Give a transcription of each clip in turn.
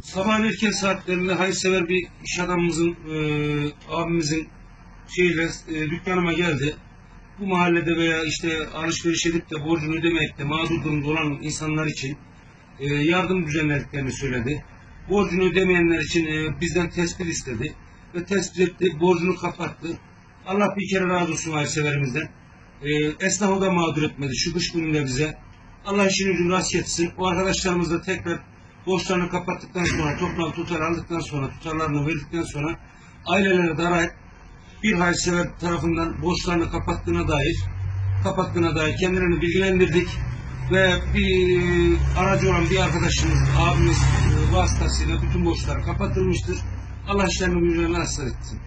Sabahın erken saatlerinde hayırsever bir iş adamımızın, e, abimizin şeyle e, dükkanıma geldi. Bu mahallede veya işte alışveriş edip de borcunu ödemekte mağdur durumda olan insanlar için e, yardım düzenlediklerini söyledi. Borcunu ödemeyenler için e, bizden tespit istedi. Ve tespit etti, borcunu kapattı. Allah bir kere razı olsun hayırseverimizden. E, esnafı da mağdur etmedi şu kış gününde bize. Allah işini ucunu rast etsin. O arkadaşlarımız da tekrar borçlarını kapattıktan sonra, toplam tutar aldıktan sonra, tutarlarını verdikten sonra ailelere darayıp bir hayırsever tarafından borçlarını kapattığına dair kapattığına dair kendilerini bilgilendirdik ve bir aracı olan bir arkadaşımız, abimiz e, vasıtasıyla bütün borçlar kapatılmıştır. Allah işlerini gücüne nasıl etsin.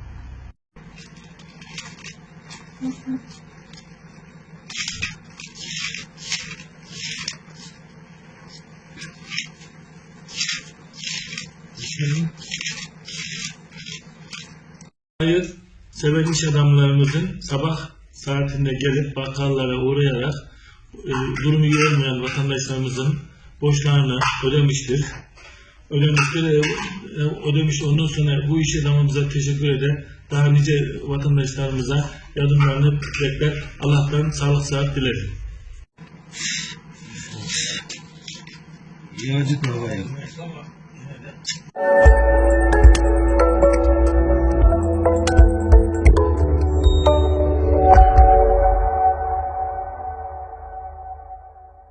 Hayır, seven iş adamlarımızın sabah saatinde gelip bakkallara uğrayarak e, durumu iyi olmayan vatandaşlarımızın borçlarını ödemiştir. Ödemiştir, e, e, ödemiş ondan sonra bu iş adamımıza teşekkür eder. Daha nice vatandaşlarımıza yardımlarını bekler. Allah'tan sağlık sıhhat dilerim. Yağcı Música